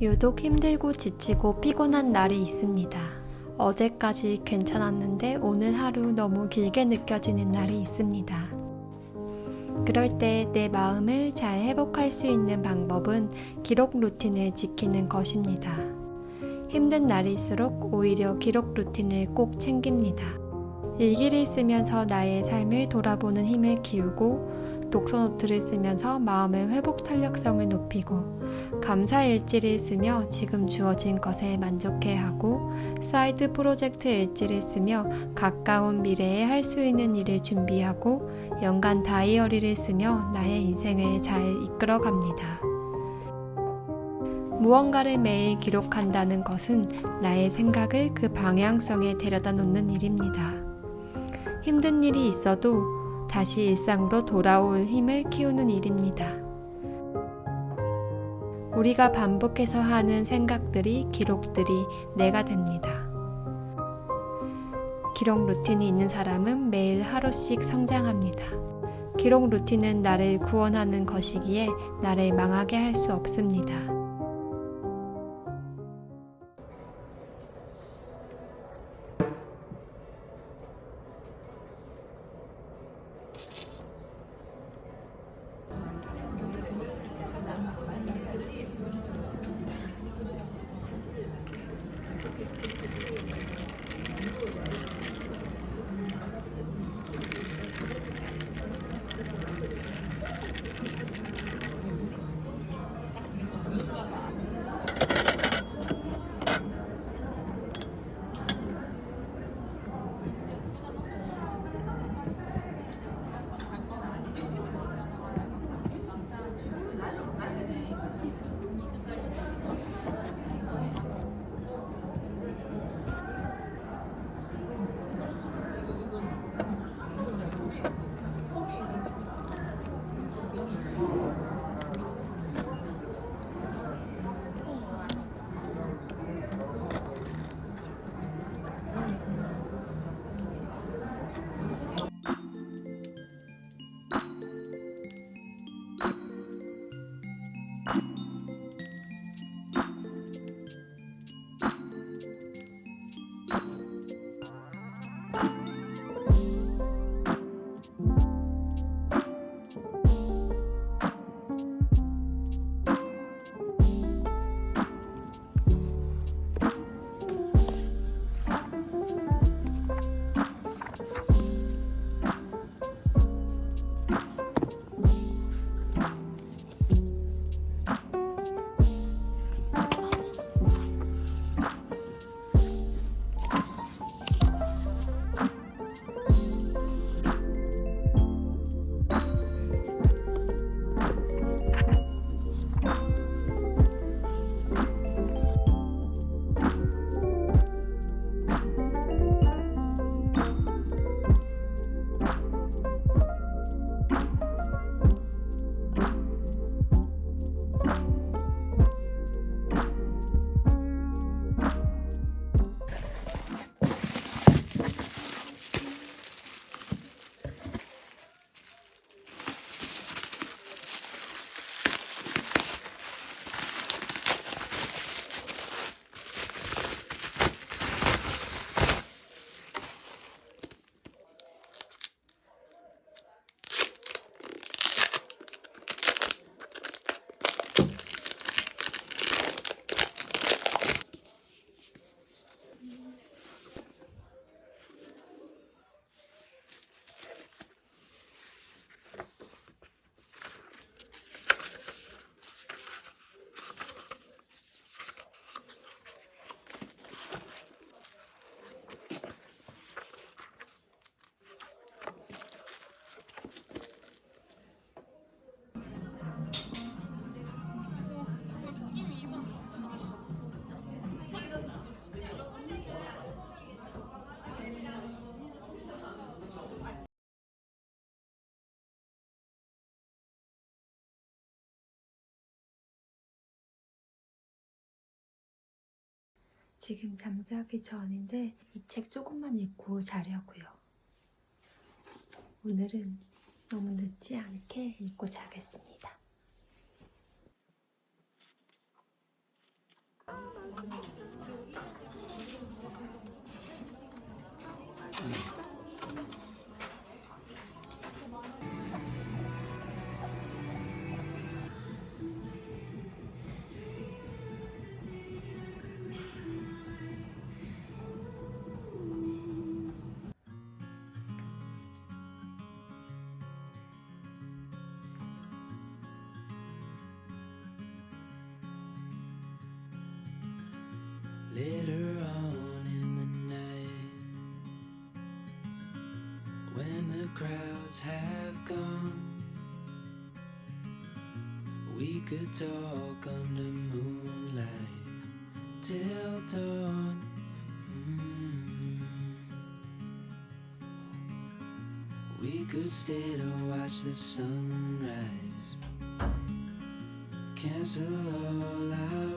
유독 힘들고 지치고 피곤한 날이 있습니다. 어제까지 괜찮았는데 오늘 하루 너무 길게 느껴지는 날이 있습니다. 그럴 때 내 마음을 잘 회복할 수 있는 방법은 기록 루틴을 지키는 것입니다. 힘든 날일수록 오히려 기록 루틴을 꼭 챙깁니다. 일기를 쓰면서 나의 삶을 돌아보는 힘을 키우고 독서 노트를 쓰면서 마음의 회복 탄력성을 높이고 감사 일지를 쓰며 지금 주어진 것에 만족해 하고 사이드 프로젝트 일지를 쓰며 가까운 미래에 할 수 있는 일을 준비하고 연간 다이어리를 쓰며 나의 인생을 잘 이끌어 갑니다. 무언가를 매일 기록한다는 것은 나의 생각을 그 방향성에 데려다 놓는 일입니다. 힘든 일이 있어도 다시 일상으로 돌아올 힘을 키우는 일입니다. 우리가 반복해서 하는 생각들이 기록들이 내가 됩니다. 기록 루틴이 있는 사람은 매일 하루씩 성장합니다. 기록 루틴은 나를 구원하는 것이기에 나를 망하게 할 수 없습니다. 지금 잠자기 전인데 이 책 조금만 읽고 자려고요. 오늘은 너무 늦지 않게 읽고 자겠습니다. Crowds have gone, we could talk under moonlight till dawn. Mm. We could stay to watch the sunrise, cancel all our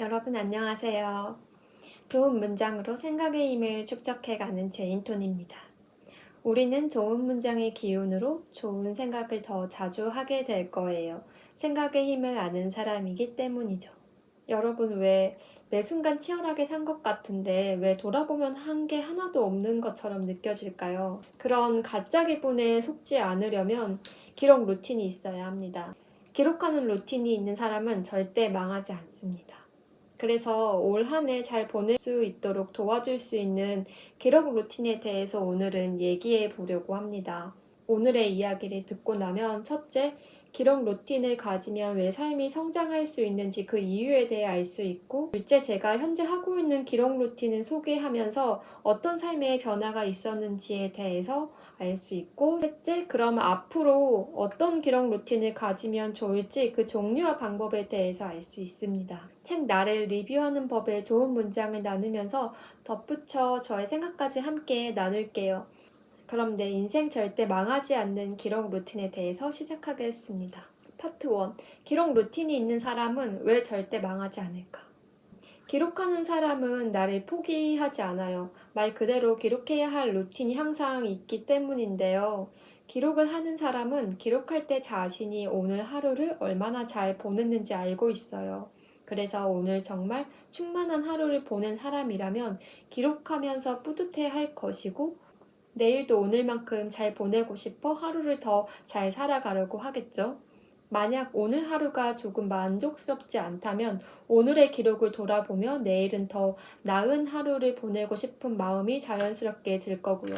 여러분 안녕하세요. 좋은 문장으로 생각의 힘을 축적해가는 제인톤입니다. 우리는 좋은 문장의 기운으로 좋은 생각을 더 자주 하게 될 거예요. 생각의 힘을 아는 사람이기 때문이죠. 여러분 왜 매 순간 치열하게 산 것 같은데 왜 돌아보면 한 게 하나도 없는 것처럼 느껴질까요? 그런 가짜 기분에 속지 않으려면 기록 루틴이 있어야 합니다. 기록하는 루틴이 있는 사람은 절대 망하지 않습니다. 그래서 올 한 해 잘 보낼 수 있도록 도와줄 수 있는 기록 루틴에 대해서 오늘은 얘기해 보려고 합니다. 오늘의 이야기를 듣고 나면 첫째, 기록 루틴을 가지면 왜 삶이 성장할 수 있는지 그 이유에 대해 알 수 있고, 둘째, 제가 현재 하고 있는 기록 루틴을 소개하면서 어떤 삶의 변화가 있었는지에 대해서 알 수 있고, 셋째, 그럼 앞으로 어떤 기록 루틴을 가지면 좋을지 그 종류와 방법에 대해서 알 수 있습니다. 책 나를 리뷰하는 법에 좋은 문장을 나누면서 덧붙여 저의 생각까지 함께 나눌게요. 그럼 내 인생 절대 망하지 않는 기록 루틴에 대해서 시작하겠습니다. 파트 1. 기록 루틴이 있는 사람은 왜 절대 망하지 않을까? 기록하는 사람은 나를 포기하지 않아요. 말 그대로 기록해야 할 루틴이 항상 있기 때문인데요. 기록을 하는 사람은 기록할 때 자신이 오늘 하루를 얼마나 잘 보냈는지 알고 있어요. 그래서 오늘 정말 충만한 하루를 보낸 사람이라면 기록하면서 뿌듯해 할 것이고, 내일도 오늘만큼 잘 보내고 싶어 하루를 더 잘 살아가려고 하겠죠. 만약 오늘 하루가 조금 만족스럽지 않다면 오늘의 기록을 돌아보며 내일은 더 나은 하루를 보내고 싶은 마음이 자연스럽게 들 거고요.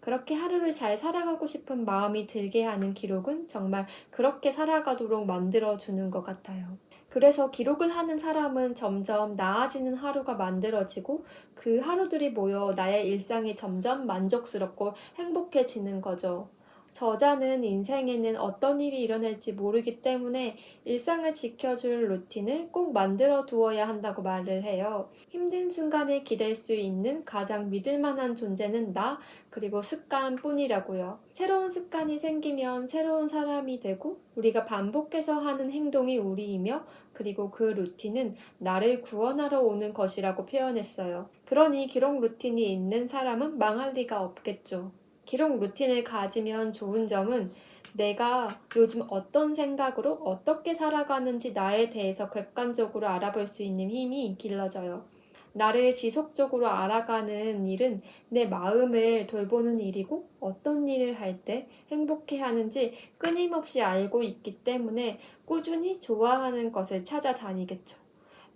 그렇게 하루를 잘 살아가고 싶은 마음이 들게 하는 기록은 정말 그렇게 살아가도록 만들어주는 것 같아요. 그래서 기록을 하는 사람은 점점 나아지는 하루가 만들어지고 그 하루들이 모여 나의 일상이 점점 만족스럽고 행복해지는 거죠. 저자는 인생에는 어떤 일이 일어날지 모르기 때문에 일상을 지켜줄 루틴을 꼭 만들어 두어야 한다고 말을 해요. 힘든 순간에 기댈 수 있는 가장 믿을 만한 존재는 나, 그리고 습관 뿐이라고요. 새로운 습관이 생기면 새로운 사람이 되고, 우리가 반복해서 하는 행동이 우리이며, 그리고 그 루틴은 나를 구원하러 오는 것이라고 표현했어요. 그러니 기록 루틴이 있는 사람은 망할 리가 없겠죠. 기록 루틴을 가지면 좋은 점은 내가 요즘 어떤 생각으로 어떻게 살아가는지 나에 대해서 객관적으로 알아볼 수 있는 힘이 길러져요. 나를 지속적으로 알아가는 일은 내 마음을 돌보는 일이고 어떤 일을 할 때 행복해 하는지 끊임없이 알고 있기 때문에 꾸준히 좋아하는 것을 찾아다니겠죠.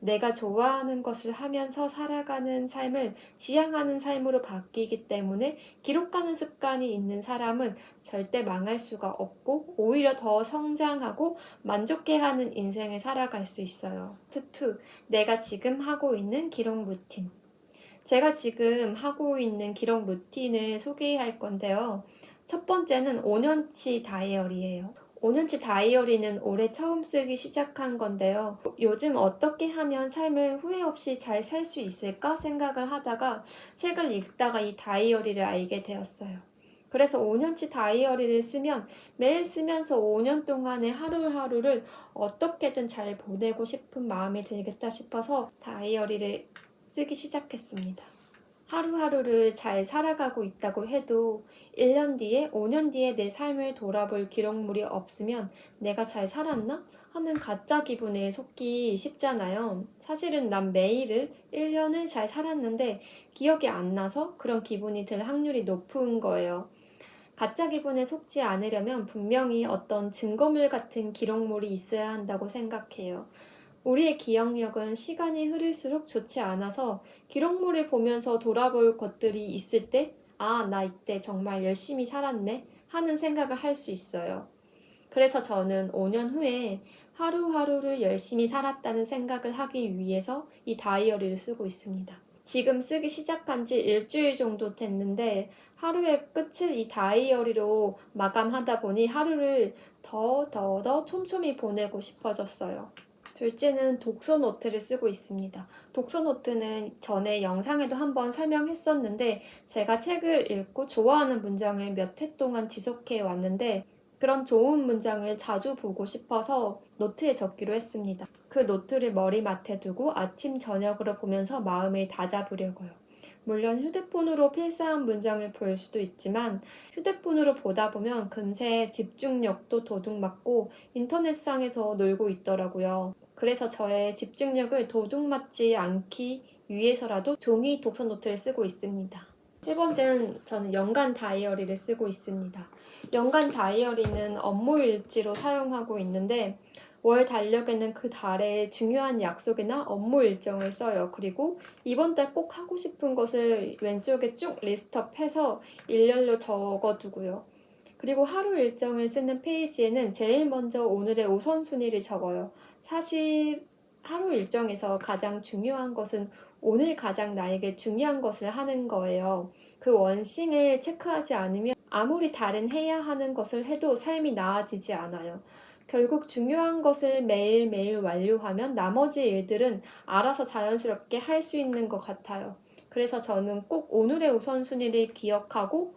내가 좋아하는 것을 하면서 살아가는 삶을 지향하는 삶으로 바뀌기 때문에 기록하는 습관이 있는 사람은 절대 망할 수가 없고 오히려 더 성장하고 만족해하는 인생을 살아갈 수 있어요. 투투, 내가 지금 하고 있는 기록 루틴. 제가 지금 하고 있는 기록 루틴을 소개할 건데요. 첫 번째는 5년치 다이어리예요. 5년치 다이어리는 올해 처음 쓰기 시작한 건데요. 요즘 어떻게 하면 삶을 후회 없이 잘 살 수 있을까 생각을 하다가 책을 읽다가 이 다이어리를 알게 되었어요. 그래서 5년치 다이어리를 쓰면 매일 쓰면서 5년 동안의 하루하루를 어떻게든 잘 보내고 싶은 마음이 들겠다 싶어서 다이어리를 쓰기 시작했습니다. 하루하루를 잘 살아가고 있다고 해도 1년 뒤에, 5년 뒤에 내 삶을 돌아볼 기록물이 없으면 내가 잘 살았나? 하는 가짜 기분에 속기 쉽잖아요. 사실은 난 매일을 1년을 잘 살았는데 기억이 안 나서 그런 기분이 들 확률이 높은 거예요. 가짜 기분에 속지 않으려면 분명히 어떤 증거물 같은 기록물이 있어야 한다고 생각해요. 우리의 기억력은 시간이 흐를수록 좋지 않아서 기록물을 보면서 돌아볼 것들이 있을 때, 아, 나 이때 정말 열심히 살았네 하는 생각을 할 수 있어요. 그래서 저는 5년 후에 하루하루를 열심히 살았다는 생각을 하기 위해서 이 다이어리를 쓰고 있습니다. 지금 쓰기 시작한 지 일주일 정도 됐는데 하루의 끝을 이 다이어리로 마감하다 보니 하루를 더 더 더 촘촘히 보내고 싶어졌어요. 둘째는 독서 노트를 쓰고 있습니다. 독서 노트는 전에 영상에도 한번 설명했었는데 제가 책을 읽고 좋아하는 문장을 몇 해 동안 지속해 왔는데 그런 좋은 문장을 자주 보고 싶어서 노트에 적기로 했습니다. 그 노트를 머리맡에 두고 아침 저녁으로 보면서 마음을 다잡으려고요. 물론 휴대폰으로 필사한 문장을 볼 수도 있지만 휴대폰으로 보다 보면 금세 집중력도 도둑맞고 인터넷상에서 놀고 있더라고요. 그래서 저의 집중력을 도둑맞지 않기 위해서라도 종이 독서 노트를 쓰고 있습니다. 세 번째는 저는 연간 다이어리를 쓰고 있습니다. 연간 다이어리는 업무 일지로 사용하고 있는데 월 달력에는 그 달의 중요한 약속이나 업무 일정을 써요. 그리고 이번 달 꼭 하고 싶은 것을 왼쪽에 쭉 리스트업해서 일렬로 적어두고요. 그리고 하루 일정을 쓰는 페이지에는 제일 먼저 오늘의 우선순위를 적어요. 사실 하루 일정에서 가장 중요한 것은 오늘 가장 나에게 중요한 것을 하는 거예요. 그 원싱을 체크하지 않으면 아무리 다른 해야 하는 것을 해도 삶이 나아지지 않아요. 결국 중요한 것을 매일매일 완료하면 나머지 일들은 알아서 자연스럽게 할 수 있는 것 같아요. 그래서 저는 꼭 오늘의 우선순위를 기억하고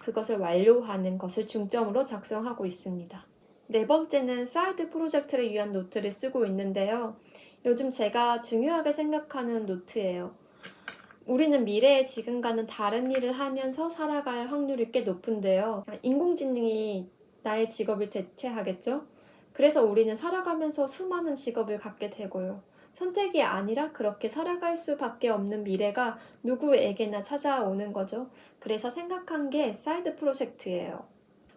그것을 완료하는 것을 중점으로 작성하고 있습니다. 네 번째는 사이드 프로젝트를 위한 노트를 쓰고 있는데요. 요즘 제가 중요하게 생각하는 노트예요. 우리는 미래의 지금과는 다른 일을 하면서 살아갈 확률이 꽤 높은데요. 인공지능이 나의 직업을 대체하겠죠? 그래서 우리는 살아가면서 수많은 직업을 갖게 되고요. 선택이 아니라 그렇게 살아갈 수밖에 없는 미래가 누구에게나 찾아오는 거죠. 그래서 생각한 게 사이드 프로젝트예요.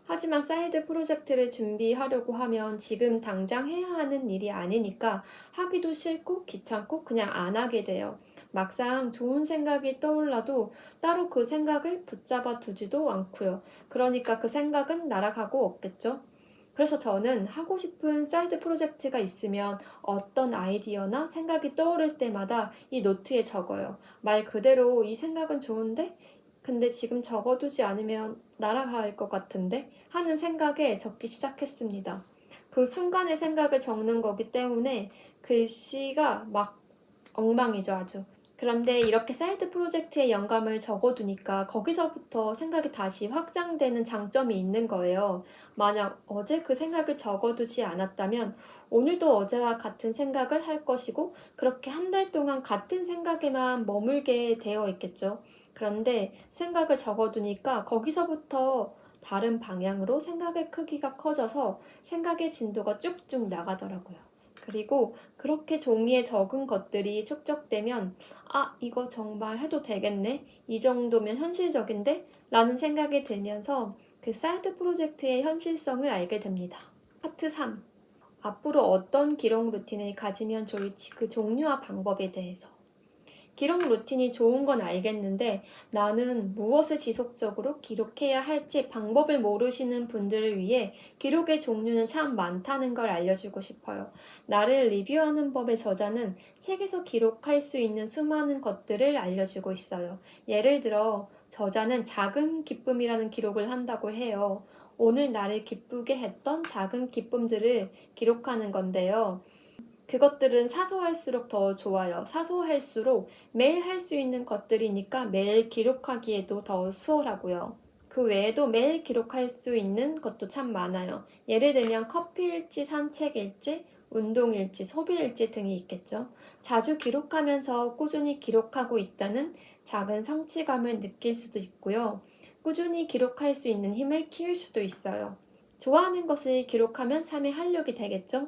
하지만 사이드 프로젝트를 준비하려고 하면 지금 당장 해야 하는 일이 아니니까 하기도 싫고 귀찮고 그냥 안 하게 돼요. 막상 좋은 생각이 떠올라도 따로 그 생각을 붙잡아 두지도 않고요. 그러니까 그 생각은 날아가고 없겠죠. 그래서 저는 하고 싶은 사이드 프로젝트가 있으면 어떤 아이디어나 생각이 떠오를 때마다 이 노트에 적어요. 말 그대로 이 생각은 좋은데? 근데 지금 적어두지 않으면 날아갈 것 같은데? 하는 생각에 적기 시작했습니다. 그 순간의 생각을 적는 거기 때문에 글씨가 막 엉망이죠, 아주. 그런데 이렇게 사이드 프로젝트에 영감을 적어두니까 거기서부터 생각이 다시 확장되는 장점이 있는 거예요. 만약 어제 그 생각을 적어두지 않았다면 오늘도 어제와 같은 생각을 할 것이고 그렇게 한 달 동안 같은 생각에만 머물게 되어 있겠죠. 그런데 생각을 적어두니까 거기서부터 다른 방향으로 생각의 크기가 커져서 생각의 진도가 쭉쭉 나가더라고요. 그리고 그렇게 종이에 적은 것들이 축적되면 아, 이거 정말 해도 되겠네? 이 정도면 현실적인데? 라는 생각이 들면서 그 사이드 프로젝트의 현실성을 알게 됩니다. 파트 3. 앞으로 어떤 기록 루틴을 가지면 좋을지 그 종류와 방법에 대해서. 기록 루틴이 좋은 건 알겠는데 나는 무엇을 지속적으로 기록해야 할지 방법을 모르시는 분들을 위해 기록의 종류는 참 많다는 걸 알려주고 싶어요. 나를 리뷰하는 법의 저자는 책에서 기록할 수 있는 수많은 것들을 알려주고 있어요. 예를 들어, 저자는 작은 기쁨이라는 기록을 한다고 해요. 오늘 나를 기쁘게 했던 작은 기쁨들을 기록하는 건데요. 그것들은 사소할수록 더 좋아요. 사소할수록 매일 할 수 있는 것들이니까 매일 기록하기에도 더 수월하고요. 그 외에도 매일 기록할 수 있는 것도 참 많아요. 예를 들면 커피일지, 산책일지, 운동일지, 소비일지 등이 있겠죠. 자주 기록하면서 꾸준히 기록하고 있다는 작은 성취감을 느낄 수도 있고요. 꾸준히 기록할 수 있는 힘을 키울 수도 있어요. 좋아하는 것을 기록하면 삶의 활력이 되겠죠?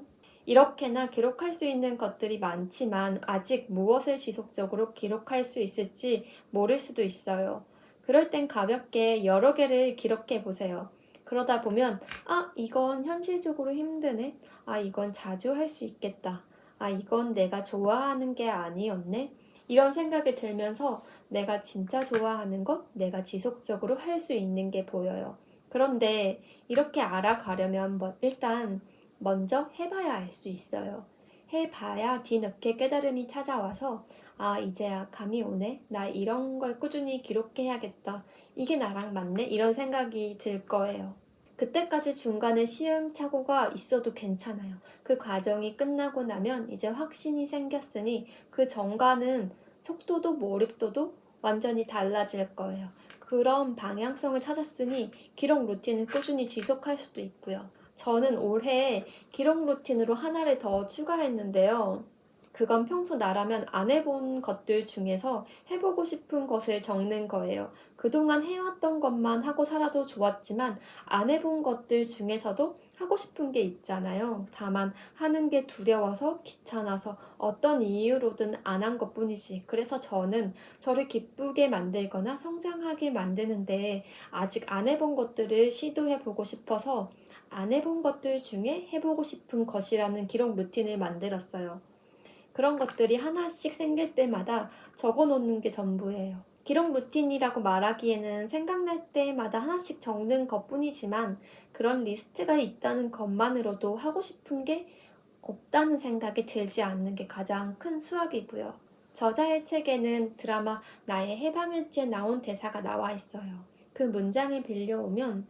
이렇게나 기록할 수 있는 것들이 많지만 아직 무엇을 지속적으로 기록할 수 있을지 모를 수도 있어요. 그럴 땐 가볍게 여러 개를 기록해 보세요. 그러다 보면, 아, 이건 현실적으로 힘드네. 아, 이건 자주 할 수 있겠다. 아, 이건 내가 좋아하는 게 아니었네. 이런 생각이 들면서 내가 진짜 좋아하는 것, 내가 지속적으로 할 수 있는 게 보여요. 그런데 이렇게 알아가려면 뭐 일단 먼저 해봐야 알 수 있어요. 해봐야 뒤늦게 깨달음이 찾아와서 아 이제야 감이 오네 나 이런 걸 꾸준히 기록해야겠다 이게 나랑 맞네 이런 생각이 들 거예요. 그때까지 중간에 시행착오가 있어도 괜찮아요. 그 과정이 끝나고 나면 이제 확신이 생겼으니 그 전과는 속도도 몰입도도 완전히 달라질 거예요. 그런 방향성을 찾았으니 기록 루틴을 꾸준히 지속할 수도 있고요. 저는 올해 기록 루틴으로 하나를 더 추가했는데요. 그건 평소 나라면 안 해본 것들 중에서 해보고 싶은 것을 적는 거예요. 그동안 해왔던 것만 하고 살아도 좋았지만 안 해본 것들 중에서도 하고 싶은 게 있잖아요. 다만 하는 게 두려워서 귀찮아서 어떤 이유로든 안 한 것 뿐이지. 그래서 저는 저를 기쁘게 만들거나 성장하게 만드는데 아직 안 해본 것들을 시도해 보고 싶어서 안 해본 것들 중에 해보고 싶은 것이라는 기록 루틴을 만들었어요. 그런 것들이 하나씩 생길 때마다 적어 놓는 게 전부예요. 기록 루틴이라고 말하기에는 생각날 때마다 하나씩 적는 것 뿐이지만 그런 리스트가 있다는 것만으로도 하고 싶은 게 없다는 생각이 들지 않는 게 가장 큰 수학이고요. 저자의 책에는 드라마 나의 해방일지에 나온 대사가 나와 있어요. 그 문장을 빌려오면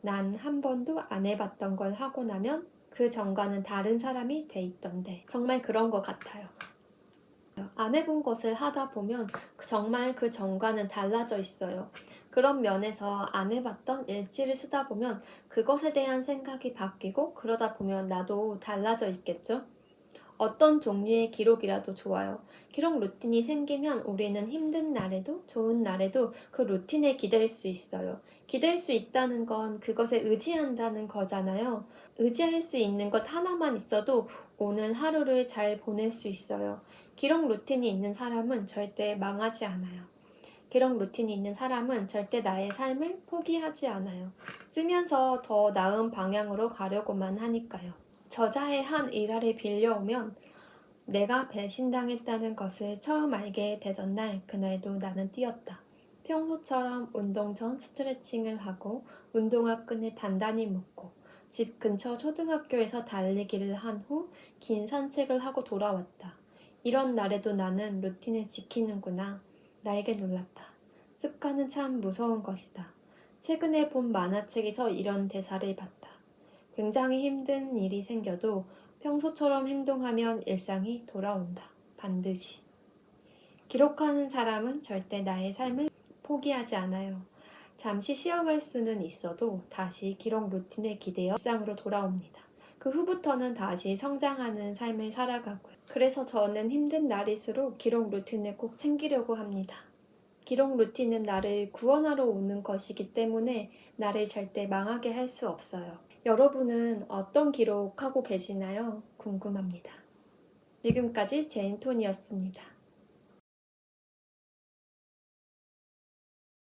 난 한 번도 안 해봤던 걸 하고 나면 그 전과는 다른 사람이 돼 있던데 정말 그런 것 같아요. 안 해본 것을 하다 보면 정말 그 전과는 달라져 있어요. 그런 면에서 안 해봤던 일지를 쓰다 보면 그것에 대한 생각이 바뀌고 그러다 보면 나도 달라져 있겠죠? 어떤 종류의 기록이라도 좋아요. 기록 루틴이 생기면 우리는 힘든 날에도 좋은 날에도 그 루틴에 기댈 수 있어요. 기댈 수 있다는 건 그것에 의지한다는 거잖아요. 의지할 수 있는 것 하나만 있어도 오늘 하루를 잘 보낼 수 있어요. 기록 루틴이 있는 사람은 절대 망하지 않아요. 기록 루틴이 있는 사람은 절대 나의 삶을 포기하지 않아요. 쓰면서 더 나은 방향으로 가려고만 하니까요. 저자의 한 일화를 빌려오면 내가 배신당했다는 것을 처음 알게 되던 날 그날도 나는 뛰었다. 평소처럼 운동 전 스트레칭을 하고 운동화 끈을 단단히 묶고 집 근처 초등학교에서 달리기를 한 후 긴 산책을 하고 돌아왔다. 이런 날에도 나는 루틴을 지키는구나. 나에게 놀랐다. 습관은 참 무서운 것이다. 최근에 본 만화책에서 이런 대사를 봤다. 굉장히 힘든 일이 생겨도 평소처럼 행동하면 일상이 돌아온다. 반드시. 기록하는 사람은 절대 나의 삶을 포기하지 않아요. 잠시 쉬어갈 수는 있어도 다시 기록 루틴에 기대어 일상으로 돌아옵니다. 그 후부터는 다시 성장하는 삶을 살아가고요. 그래서 저는 힘든 날일수록 기록 루틴을 꼭 챙기려고 합니다. 기록 루틴은 나를 구원하러 오는 것이기 때문에 나를 절대 망하게 할 수 없어요. 여러분은 어떤 기록하고 계시나요? 궁금합니다. 지금까지 제인톤이었습니다.